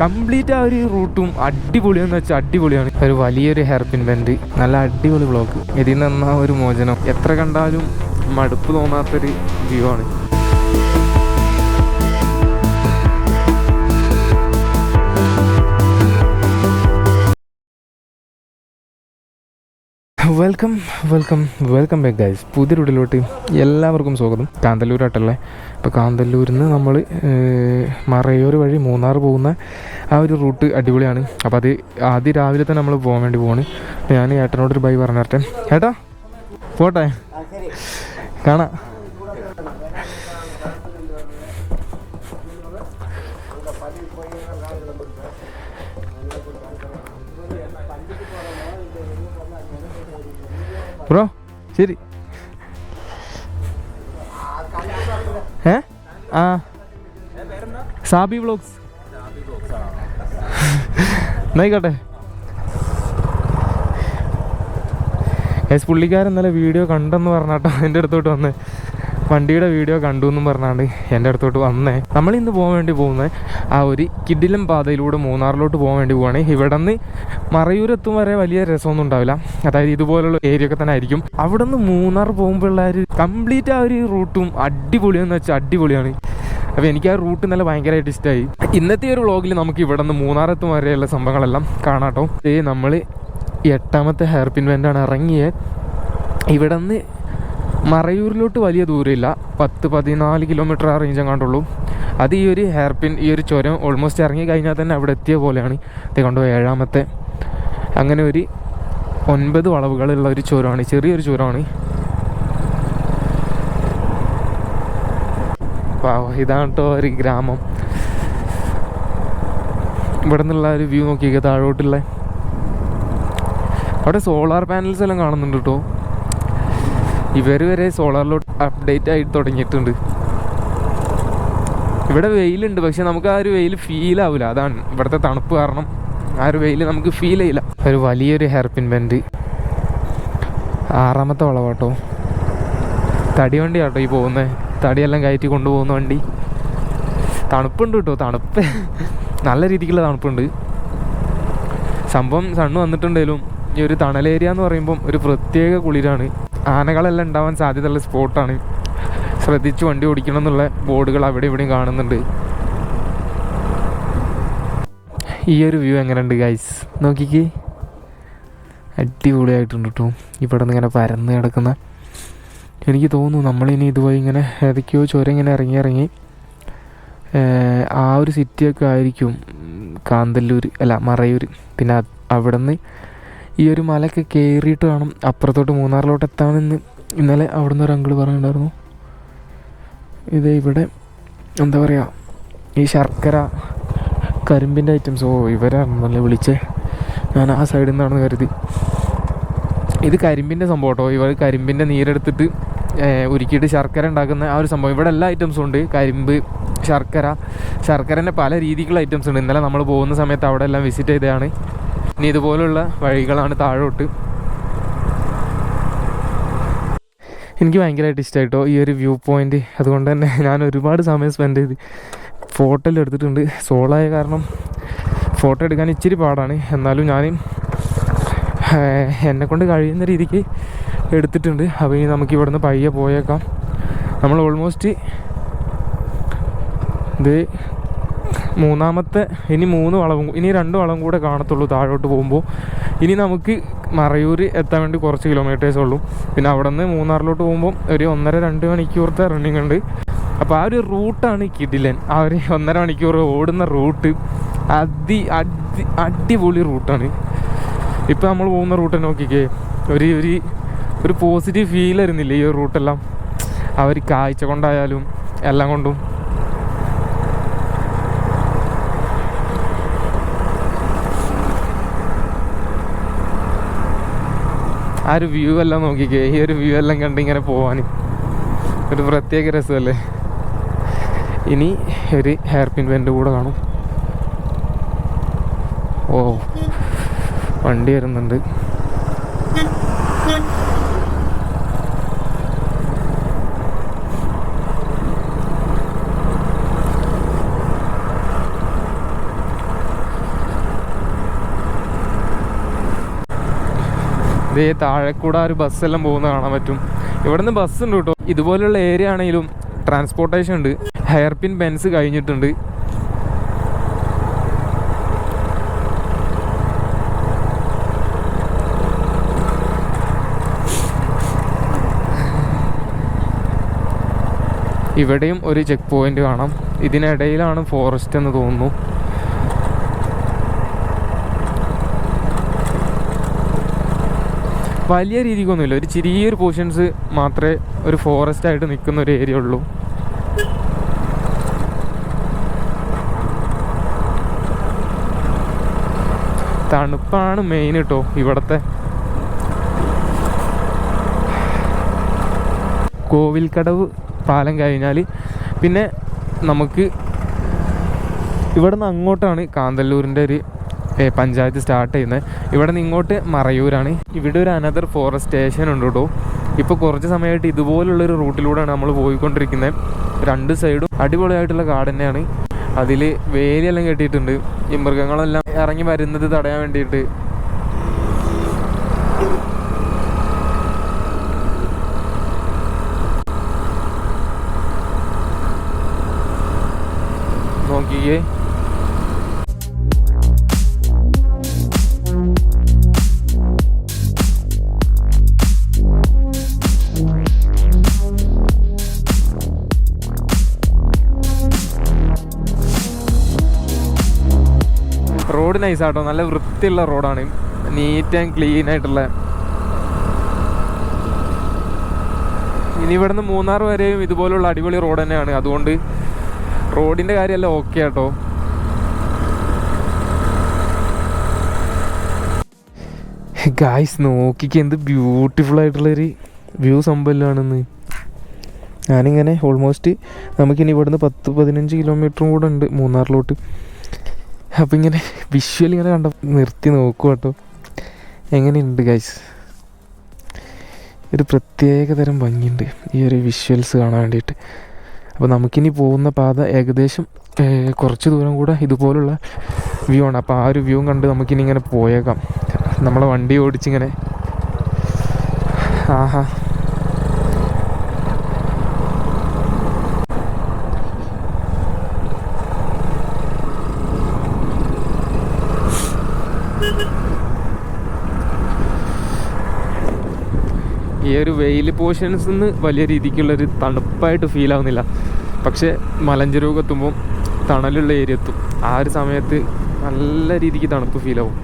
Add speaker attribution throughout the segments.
Speaker 1: Complete ആ ഒരു റൂട്ടും അടിപൊളിയെന്ന് വെച്ചാൽ അടിപൊളിയാണ്. ഒരു വലിയൊരു ഹെയർപിൻ ബെൻഡ് നല്ല അടിപൊളി ബ്ലോക്ക്. ഇതിൽ നിന്ന് ഒരു മോചനം എത്ര കണ്ടാലും മടുപ്പ് തോന്നാത്തൊരു വ്യൂ ആണ്. Welcome welcome welcome back guys പുതിയ റൂട്ടിലോട്ട് എല്ലാവർക്കും സ്വാഗതം. കാന്തല്ലൂരാട്ടല്ലേ? ഇപ്പോൾ കാന്തല്ലൂരിൽ നിന്ന് നമ്മൾ മറയൂർ വഴി മൂന്നാർ പോകുന്ന ആ ഒരു റൂട്ട് അടിപൊളിയാണ്. അപ്പോൾ അത് ആദ്യം രാവിലെ തന്നെ നമ്മൾ പോകാൻ വേണ്ടി പോവാണ്. ഞാൻ ഏട്ടനോടൊരു ബൈ പറഞ്ഞേട്ടെ ഏട്ടാ പോട്ടെ. കാണാം. ബ്രോ ശരി ഏ ആ സാബി വ്ളോഗ്സ് എസ് പുള്ളിക്കാരൻ ഇന്നലെ വീഡിയോ കണ്ടെന്ന് പറഞ്ഞാട്ടോ എന്റെ അടുത്തോട്ട് വന്നേ. വണ്ടിയുടെ വീഡിയോ കണ്ടു എന്നും പറഞ്ഞാണ്ട് എന്റെ അടുത്തോട്ട് വന്നേ. നമ്മൾ ഇന്ന് പോകാൻ വേണ്ടി പോകുന്നത് ആ ഒരു കിഡിലം പാതയിലൂടെ മൂന്നാറിലോട്ട് പോകാൻ വേണ്ടി പോവുകയാണ് ഇവിടെ നിന്ന് മറയൂരെത്തും വരെ വലിയ രസമൊന്നും ഉണ്ടാവില്ല. അതായത് ഇതുപോലുള്ള ഏരിയ ഒക്കെ തന്നെ ആയിരിക്കും. അവിടെ നിന്ന് മൂന്നാർ പോകുമ്പോഴുള്ള ഒരു കംപ്ലീറ്റ് ആ ഒരു റൂട്ടും അടിപൊളിയെന്ന് വെച്ചാൽ അടിപൊളിയാണ്. അപ്പോൾ എനിക്ക് ആ റൂട്ട് നല്ല ഭയങ്കരമായിട്ട് ഇഷ്ടമായി ഇന്നത്തെ ഒരു വ്ളോഗിൽ നമുക്ക് ഇവിടെ നിന്ന് മൂന്നാറെത്തും വരെയുള്ള സംഭവങ്ങളെല്ലാം കാണാട്ടോ ഏ നമ്മൾ എട്ടാമത്തെ ഹെയർ പിൻ വെന്റാണ് ഇറങ്ങിയത് ഇവിടെ നിന്ന് മറയൂരിലോട്ട് വലിയ ദൂരമില്ല. പത്ത് പതിനാല് കിലോമീറ്റർ ആ റേഞ്ച് എങ്ങാണ്ടുള്ളൂ. അത് ഈ ഒരു ഹെയർ പിൻ ഈ ഒരു ചുരം ഓൾമോസ്റ്റ് ഇറങ്ങി കഴിഞ്ഞാൽ തന്നെ അവിടെ എത്തിയ പോലെയാണ്. ഇത് ഏഴാമത്തെ. അങ്ങനെ ഒരു ഒൻപത് വളവുകളുള്ള ഒരു ചുരമാണ് ചെറിയൊരു ചുരമാണ്. ഇതാണ് കേട്ടോ ഒരു ഗ്രാമം. ഇവിടെ നിന്നുള്ള ഒരു വ്യൂ നോക്കിയൊക്കെ താഴോട്ടുള്ള. അവിടെ സോളാർ പാനൽസ് എല്ലാം കാണുന്നുണ്ട് കേട്ടോ. ഇവർ വരെ സോളാറിലോട്ട് അപ്ഡേറ്റ് ആയി തുടങ്ങിയിട്ടുണ്ട്. ഇവിടെ വെയിലുണ്ട് പക്ഷെ നമുക്ക് ആ ഒരു വെയിൽ ഫീൽ ആവില്ല അതാണ് ഇവിടുത്തെ തണുപ്പ് കാരണം. ആ ഒരു വെയിൽ നമുക്ക് ഫീൽ ചെയ്യില്ല. ഒരു വലിയൊരു ഹെയർപിൻ ബെൻഡ് ആറാമത്തെ വളവാട്ടോ. തടി വണ്ടി ആട്ടോ ഈ പോകുന്നത് തടിയെല്ലാം കയറ്റി കൊണ്ടുപോകുന്ന വണ്ടി. തണുപ്പുണ്ട് കേട്ടോ തണുപ്പ്. നല്ല രീതിക്കുള്ള തണുപ്പുണ്ട്. സംഭവം സണ്ണ് വന്നിട്ടുണ്ടെങ്കിലും ഈ ഒരു തണൽ ഏരിയ എന്ന് പറയുമ്പം ഒരു പ്രത്യേക കുളിരാണ്. ആനകളെല്ലാം ഉണ്ടാവാൻ സാധ്യതയുള്ള സ്പോട്ടാണ്. ശ്രദ്ധിച്ച് വണ്ടി ഓടിക്കണം എന്നുള്ള ബോർഡുകൾ അവിടെ ഇവിടെയും കാണുന്നുണ്ട്. ഈ ഒരു വ്യൂ എങ്ങനെയുണ്ട് ഗൈസ് നോക്കിക്കേ. അടിപൊളിയായിട്ടുണ്ട് കേട്ടോ ഇവിടെ നിന്ന് ഇങ്ങനെ പരന്ന് കിടക്കുന്ന. എനിക്ക് തോന്നുന്നു നമ്മളിനി ഇതുപോലെ ഇങ്ങനെ ഏതൊക്കെയോ ചുരം ഇങ്ങനെ ഇറങ്ങി ഇറങ്ങി ആ ഒരു സിറ്റിയൊക്കെ ആയിരിക്കും കാന്തല്ലൂർ അല്ല മറയൂർ പിന്നെ അവിടെ നിന്ന് ഈ ഒരു മലയൊക്കെ കയറിയിട്ട് വേണം അപ്പുറത്തോട്ട് മൂന്നാറിലോട്ട് എത്താമെന്ന് ഇന്നലെ അവിടെ നിന്ന് ഒരു അങ്കിൾ പറഞ്ഞിട്ടുണ്ടായിരുന്നു. ഇത് ഇവിടെ എന്താ പറയുക ഈ ശർക്കര കരിമ്പിന്റെ ഐറ്റംസ് ഓ ഇവരാണെന്നല്ലേ വിളിച്ചേ. ഞാൻ ആ സൈഡിൽ നിന്നാണെന്ന് കരുതി. ഇത് കരിമ്പിന്റെ സംഭവം കേട്ടോ. ഇവർ കരിമ്പിന്റെ നീരെടുത്തിട്ട് ഉരുക്കിയിട്ട് ശർക്കര ഉണ്ടാക്കുന്ന ആ ഒരു സംഭവം. ഇവിടെ എല്ലാ ഐറ്റംസും ഉണ്ട്. കരിമ്പ് ശർക്കര. ശർക്കരന്റെ പല രീതിക്കുള്ള ഐറ്റംസ് ഉണ്ട്. ഇന്നലെ നമ്മൾ പോകുന്ന സമയത്ത് അവിടെ എല്ലാം വിസിറ്റ് ചെയ്തതാണ്. ഇനി ഇതുപോലുള്ള വഴികളാണ് താഴോട്ട്. എനിക്ക് ഭയങ്കരമായിട്ട് ഇഷ്ടമായിട്ടോ ഈ ഒരു വ്യൂ പോയിന്റ്. അതുകൊണ്ട് തന്നെ ഞാൻ ഒരുപാട് സമയം സ്പെൻഡ് ചെയ്ത് ഫോട്ടോ എല്ലാം എടുത്തിട്ടുണ്ട്. സോളായ കാരണം ഫോട്ടോ എടുക്കാൻ ഇച്ചിരി പാടാണ്. എന്നാലും ഞാൻ എന്നെ കൊണ്ട് കഴിയുന്ന രീതിക്ക് എടുത്തിട്ടുണ്ട്. അപ്പോൾ ഇനി നമുക്ക് ഇവിടുന്ന് പയ്യെ പോയേക്കാം. നമ്മൾ ഓൾമോസ്റ്റ് ഇത് മൂന്നാമത്തെ ഇനി മൂന്ന് വളവും ഇനി രണ്ട് വളവും കൂടെ കാണത്തുള്ളൂ താഴോട്ട് പോകുമ്പോൾ. ഇനി നമുക്ക് മറയൂർ എത്താൻ വേണ്ടി കുറച്ച് കിലോമീറ്റേഴ്സ് ഉള്ളൂ. പിന്നെ അവിടെ നിന്ന് മൂന്നാറിലോട്ട് പോകുമ്പോൾ ഒരു ഒന്നര രണ്ട് മണിക്കൂറത്തെ റണ്ണിങ് ഉണ്ട്. അപ്പോൾ ആ ഒരു റൂട്ടാണ് കിടിലൻ. ആ ഒരു ഒന്നര മണിക്കൂർ ഓടുന്ന റൂട്ട് അതി അടി അടിപൊളി റൂട്ടാണ്. ഇപ്പം നമ്മൾ പോകുന്ന റൂട്ട് നോക്കിക്കേ ഒരു ഒരു ഒരു പോസിറ്റീവ് ഫീൽ വരുന്നില്ല ഈ ഒരു റൂട്ടെല്ലാം? ആ ഒരു കാഴ്ച കൊണ്ടായാലും എല്ലാം കൊണ്ടും. ആ ഒരു വ്യൂ എല്ലാം നോക്കിക്കേ. ഈ ഒരു വ്യൂ എല്ലാം കണ്ട് ഇങ്ങനെ പോവാൻ ഒരു പ്രത്യേക രസമല്ലേ? ഇനി ഒരു ഹെയർ പിൻ വെന്റെ കൂടെ കാണും. ഓ വണ്ടി വരുന്നുണ്ട്. ഇതേ താഴെ കൂടെ ഒരു ബസ്സെല്ലാം പോകുന്ന കാണാൻ പറ്റും. ഇവിടുന്ന് ബസ് ഉണ്ട് കേട്ടോ. ഇതുപോലുള്ള ഏരിയ ആണെങ്കിലും ട്രാൻസ്പോർട്ടേഷൻ ഉണ്ട്. ഹെയർ പിൻ ബെൻസ് കഴിഞ്ഞിട്ടുണ്ട്. ഇവിടെയും ഒരു ചെക്ക് പോയിന്റ് കാണാം. ഇതിനിടയിലാണ് ഫോറസ്റ്റ് എന്ന് തോന്നുന്നു. വലിയ രീതിക്കൊന്നുമില്ല. ഒരു ചെറിയൊരു പോർഷൻസ് മാത്രമേ ഒരു ഫോറസ്റ്റ് ആയിട്ട് നിൽക്കുന്ന ഒരു ഏരിയ ഉള്ളൂ. തണുപ്പാണ് മെയിൻ കേട്ടോ ഇവിടത്തെ. കോവിൽക്കടവ് പാലം കഴിഞ്ഞാൽ പിന്നെ നമുക്ക് ഇവിടെ നിന്ന് അങ്ങോട്ടാണ് കാന്തല്ലൂരിന്റെ ഒരു പഞ്ചായത്ത് സ്റ്റാർട്ട് ചെയ്യുന്നത് ഇവിടെ നിന്ന് ഇങ്ങോട്ട് മറയൂരാണ്. ഇവിടെ ഒരു അനദർ ഫോറസ്റ്റ് സ്റ്റേഷൻ ഉണ്ട് കേട്ടോ. ഇപ്പോൾ കുറച്ച് സമയമായിട്ട് ഇതുപോലുള്ളൊരു റൂട്ടിലൂടെയാണ് നമ്മൾ പോയിക്കൊണ്ടിരിക്കുന്നത് രണ്ട് സൈഡും അടിപൊളിയായിട്ടുള്ള കാട് തന്നെയാണ് അതിൽ വേലിയെല്ലാം കെട്ടിയിട്ടുണ്ട്. ഈ മൃഗങ്ങളെല്ലാം ഇറങ്ങി വരുന്നത് തടയാൻ വേണ്ടിയിട്ട്. നോക്കിയേ റോഡ് ആട്ടോ. നല്ല വൃത്തിയുള്ള റോഡാണ്. നീറ്റ് ആൻഡ് ക്ലീൻ ആയിട്ടുള്ള. ഇനി ഇവിടുന്ന് മൂന്നാർ വരെയും ഇതുപോലുള്ള അടിപൊളി റോഡ് തന്നെയാണ്. അതുകൊണ്ട് റോഡിന്റെ കാര്യമല്ല ഓക്കെ ആട്ടോ. ഗായ്സ് നോക്കിക്ക് എന്ത് ബ്യൂട്ടിഫുൾ ആയിട്ടുള്ളൊരു വ്യൂ സംഭവമാണെന്ന് ഞാനിങ്ങനെ ഓൾമോസ്റ്റ് നമുക്കിനി ഇവിടുന്ന് പത്ത് പതിനഞ്ച് കിലോമീറ്ററും കൂടെ ഉണ്ട് മൂന്നാറിലോട്ട്. അപ്പം ഇങ്ങനെ വിഷ്വൽ ഇങ്ങനെ കണ്ട നിർത്തി നോക്കുക കേട്ടോ. എങ്ങനെയുണ്ട് ഗൈസ് ഒരു പ്രത്യേക തരം ഭംഗിയുണ്ട് ഈ ഒരു വിഷ്വൽസ് കാണാൻ വേണ്ടിയിട്ട്. അപ്പോൾ നമുക്കിനി പോകുന്ന പാത ഏകദേശം കുറച്ച് ദൂരം കൂടെ ഇതുപോലുള്ള വ്യൂ ആണ്. അപ്പോൾ ആ ഒരു വ്യൂ കണ്ട് നമുക്കിനി ഇങ്ങനെ പോയേക്കാം. നമ്മളെ വണ്ടി ഓടിച്ചിങ്ങനെ. ആഹാ. ഈ ഒരു വെയിൽ പോർഷൻസ് നിന്ന് വലിയ രീതിക്കുള്ളൊരു തണുപ്പായിട്ട് ഫീൽ ആവുന്നില്ല. പക്ഷേ മലഞ്ചെരുവൊക്കെ എത്തുമ്പോൾ തണലുള്ള ഏരിയ എത്തും. ആ ഒരു സമയത്ത് നല്ല രീതിക്ക് തണുപ്പ് ഫീൽ ആവും.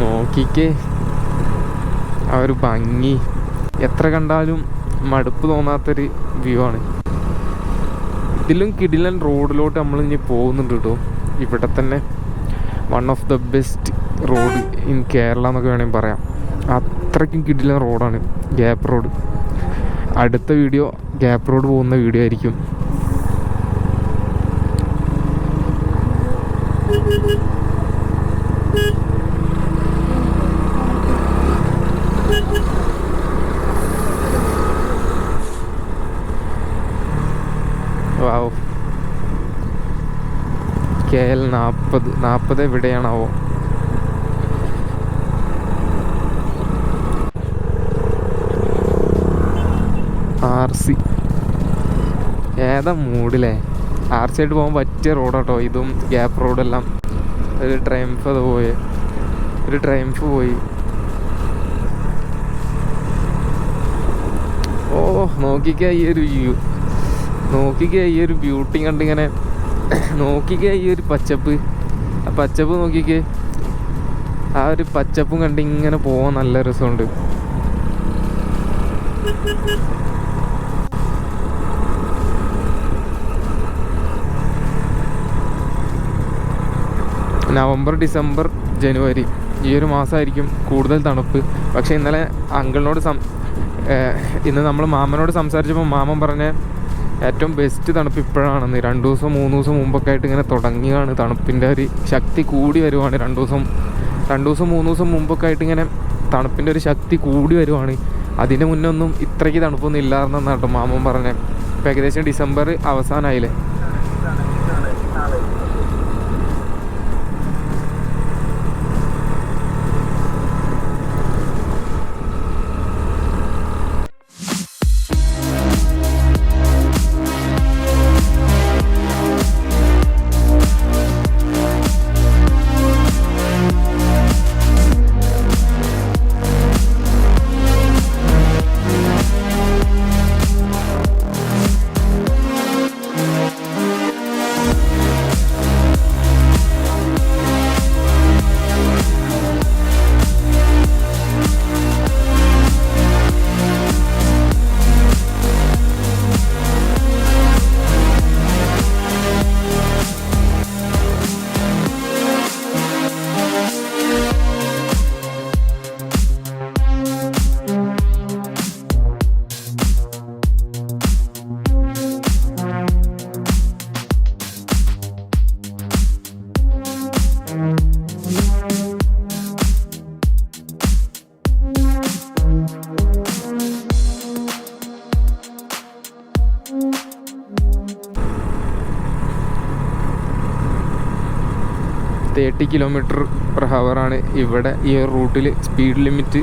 Speaker 1: നോക്കിക്കേ. ആ ഒരു ഭംഗി. എത്ര കണ്ടാലും മടുപ്പ് തോന്നാത്തൊരു വ്യൂ ആണ്. ഇതിലും കിടിലൻ റോഡിലോട്ട് നമ്മൾ ഇനി പോകുന്നുണ്ട് കേട്ടോ ഇവിടെ തന്നെ. One of the best road in Kerala എന്നൊക്കെ വേണമെങ്കിൽ പറയാം. അത്രയ്ക്കും കിടിലൻ റോഡാണ് ഗ്യാപ്പ് റോഡ് അടുത്ത വീഡിയോ ഗ്യാപ്പ് റോഡ് പോകുന്ന വീഡിയോ ആയിരിക്കും. വാവ് കെ എൽ നാൽപ്പത് നാൽപ്പത് എവിടെയാണാവോ? R C. ഏതാ മൂടില്ലേ ആർ സി ആയിട്ട് പോകാൻ പറ്റിയ റോഡാട്ടോ. ഇതും ഗ്യാപ്പ് റോഡെല്ലാം. ഒരു ട്രയംഫ് അത് പോയി. ഒരു ട്രയംഫ് പോയി. ഓ നോക്കിക്ക ഈ ഒരു വ്യൂ. നോക്കിക്ക ഈ ഒരു ബ്യൂട്ടി കണ്ടിങ്ങനെ നോക്കിക്ക ഈ ഒരു പച്ചപ്പ്. ആ പച്ചപ്പ് നോക്കിക്കേ. ആ ഒരു പച്ചപ്പും കണ്ട് ഇങ്ങനെ പോവാൻ നല്ല രസമുണ്ട്. നവംബർ ഡിസംബർ ജനുവരി ഈ ഒരു മാസമായിരിക്കും കൂടുതൽ തണുപ്പ്. പക്ഷേ ഇന്നലെ അങ്കിളിനോട് സം ഇന്ന് നമ്മൾ മാമനോട് സംസാരിച്ചപ്പോൾ മാമൻ പറഞ്ഞ ഏറ്റവും ബെസ്റ്റ് തണുപ്പ് ഇപ്പോഴാണെന്ന്. രണ്ട് ദിവസം മൂന്ന് ദിവസം മുമ്പൊക്കെ ആയിട്ട് ഇങ്ങനെ തുടങ്ങിയാണ് തണുപ്പിന്റെ ഒരു ശക്തി കൂടി വരുവാണ്. രണ്ട് ദിവസം രണ്ട് ദിവസം മൂന്ന് ദിവസം മുമ്പൊക്കെ ആയിട്ട് ഇങ്ങനെ തണുപ്പിന്റെ ഒരു ശക്തി കൂടി വരുവാണ്. അതിന് മുന്നേ ഒന്നും ഇത്രയ്ക്ക് തണുപ്പൊന്നും ഇല്ലായിരുന്നെന്നാണ് കേട്ടോ മാമൻ പറഞ്ഞത്. ഇപ്പം ഏകദേശം ഡിസംബർ അവസാനമായില്ലേ? തേർട്ടി കിലോമീറ്റർ പെർ ഹവറാണ് ഇവിടെ ഈ റൂട്ടിൽ സ്പീഡ് ലിമിറ്റ്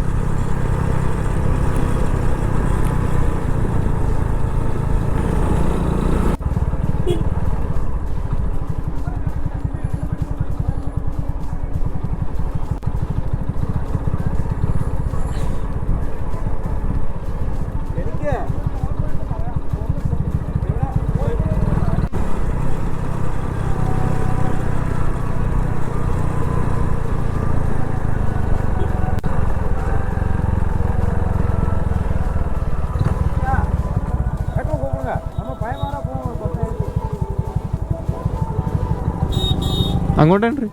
Speaker 1: അങ്ങോട്ടുണ്ട്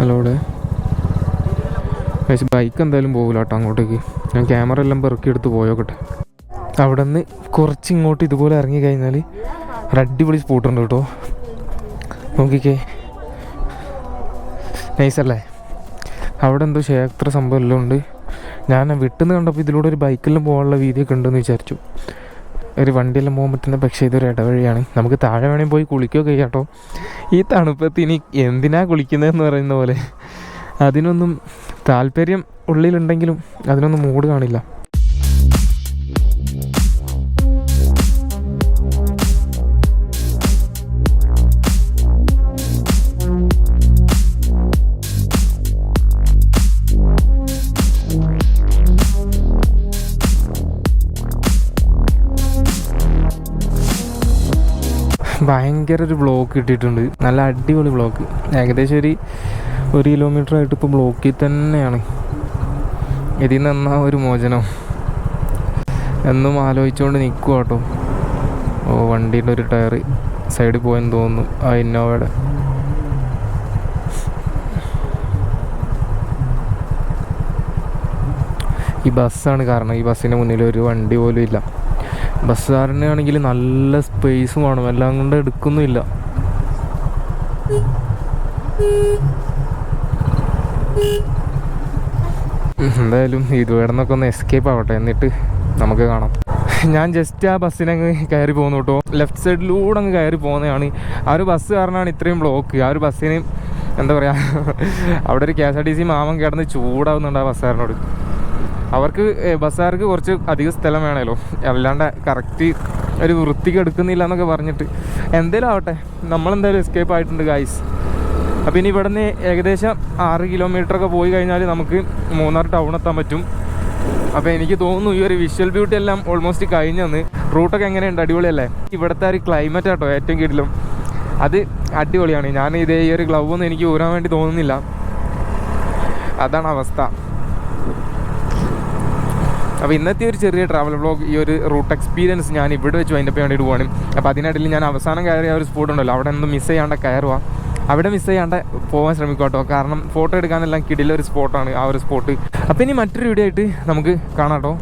Speaker 1: ഹലോടെ പക്ഷേ ബൈക്ക് എന്തായാലും പോകില്ല കേട്ടോ അങ്ങോട്ടേക്ക്. ഞാൻ ക്യാമറ എല്ലാം പെറുക്കി എടുത്ത് പോയോക്കട്ടെ. അവിടെ നിന്ന് കുറച്ച് ഇങ്ങോട്ട് ഇതുപോലെ ഇറങ്ങി കഴിഞ്ഞാൽ ഒരു അടിപൊളി സ്പോട്ടുണ്ട് കേട്ടോ. നോക്കിക്കേ. നൈസല്ലേ അവിടെ എന്തോ ക്ഷേത്ര സംഭവം എല്ലാം ഉണ്ട്. ഞാൻ വിട്ടുന്ന് കണ്ടപ്പോൾ ഇതിലൂടെ ഒരു ബൈക്കെല്ലാം പോകാനുള്ള വീതിയൊക്കെ ഉണ്ടെന്ന് വിചാരിച്ചു. ഒരു വണ്ടിയെല്ലാം പോകാൻ പറ്റുന്ന പക്ഷേ ഇതൊരു ഇടവഴിയാണ്. നമുക്ക് താഴെ വേണമെങ്കിൽ പോയി കുളിക്കുകയൊക്കെ കേട്ടോ. ഈ തണുപ്പത്ത് ഇനി എന്തിനാ കുളിക്കുന്നതെന്ന് പറയുന്ന പോലെ അതിനൊന്നും താല്പര്യം ഉള്ളിലുണ്ടെങ്കിലും അതിനൊന്നും മൂഡ് കാണില്ല. ഭയങ്കര ഒരു ബ്ലോക്ക് ഇട്ടിട്ടുണ്ട് നല്ല അടിപൊളി ബ്ലോക്ക് ഏകദേശം ഒരു ഒരു കിലോമീറ്റർ ആയിട്ട് ഇപ്പോൾ ബ്ലോക്കിൽ തന്നെയാണ്. ഇതിൽ നിന്ന് ഒരു മോചനം? എന്നും ആലോചിച്ചുകൊണ്ട് നിൽക്കുക കേട്ടോ ഓ വണ്ടീന്റെ ഒരു ടയർ സൈഡിൽ പോയെന്ന് തോന്നുന്നു. ആ ഇന്നോവയുടെ. ഈ ബസ്സാണ് കാരണം. ഈ ബസ്സിന് മുന്നിൽ ഒരു വണ്ടി പോലും ഇല്ല. ബസ്സുകാരനാണെങ്കിൽ നല്ല സ്പേസും വേണം. എല്ലാം കൊണ്ട് എടുക്കുന്നില്ല എന്തായാലും ഇതുവരെ നിന്നൊക്കെ ഒന്ന് എസ്കേപ്പ് ആവട്ടെ. എന്നിട്ട് നമുക്ക് കാണാം. ഞാൻ ജസ്റ്റ് ആ ബസ്സിനങ്ങ് കയറി പോകുന്നു കേട്ടോ. ലെഫ്റ്റ് സൈഡിലൂടെ അങ്ങ് കയറി പോകുന്നതാണ്. ആ ഒരു ബസ് കാരണമാണ് ഇത്രയും ബ്ലോക്ക് ആ ഒരു ബസ്സിന് എന്താ പറയുക അവിടെ ഒരു K S R T C മാമൻ കിടന്ന് ചൂടാവുന്നുണ്ട് ആ ബസ്സുകാരനോട് അവർക്ക് ബസ്സുകാർക്ക് കുറച്ച് അധികം സ്ഥലം വേണമല്ലോ അല്ലാണ്ട് കറക്റ്റ് ഒരു വൃത്തിക്ക് എടുക്കുന്നില്ല എന്നൊക്കെ പറഞ്ഞിട്ട്. എന്തേലും ആവട്ടെ നമ്മളെന്തായാലും എസ്കേപ്പ് ആയിട്ടുണ്ട് ഗായ്സ് അപ്പോൾ ഇനി ഇവിടുന്ന് ഏകദേശം ആറ് കിലോമീറ്റർ ഒക്കെ പോയി കഴിഞ്ഞാൽ നമുക്ക് മൂന്നാർ ടൗൺ എത്താൻ പറ്റും. അപ്പോൾ എനിക്ക് തോന്നുന്നു ഈ ഒരു വിഷ്വൽ ബ്യൂട്ടി എല്ലാം ഓൾമോസ്റ്റ് കഴിഞ്ഞെന്ന്. റൂട്ടൊക്കെ എങ്ങനെയുണ്ട്? അടിപൊളിയല്ലേ? ഇവിടുത്തെ ഒരു ക്ലൈമറ്റ് ആട്ടോ ഏറ്റവും കീഴിലും അത് അടിപൊളിയാണ്. ഞാൻ ഇതേ ഈ ഒരു ഗ്ലൗ ഒന്നും എനിക്ക് ഊരാൻ വേണ്ടി തോന്നുന്നില്ല. അതാണ് അവസ്ഥ. അപ്പോൾ ഇന്നത്തെ ഒരു ചെറിയ ട്രാവൽ വ്ളോഗ് ഈ ഒരു റൂട്ട് എക്സ്പീരിയൻസ് ഞാൻ ഇവിടെ വെച്ച് വൈൻഡപ്പ് വേണ്ടിയിട്ട് പോകണം അപ്പോൾ അതിനിടയിൽ ഞാൻ അവസാനം കയറിയ ഒരു സ്പോട്ട് ഉണ്ടല്ലോ അവിടെ നിന്ന് മിസ് ചെയ്യാണ്ട് കയറുക. അവിടെ മിസ് ചെയ്യാണ്ട് പോകാൻ ശ്രമിക്കുക കേട്ടോ. കാരണം ഫോട്ടോ എടുക്കാനെല്ലാം കിടിലൊരു സ്പോട്ടാണ് ആ ഒരു സ്പോട്ട് അപ്പോൾ ഇനി മറ്റൊരു വീഡിയോ ആയിട്ട് നമുക്ക് കാണാം കേട്ടോ.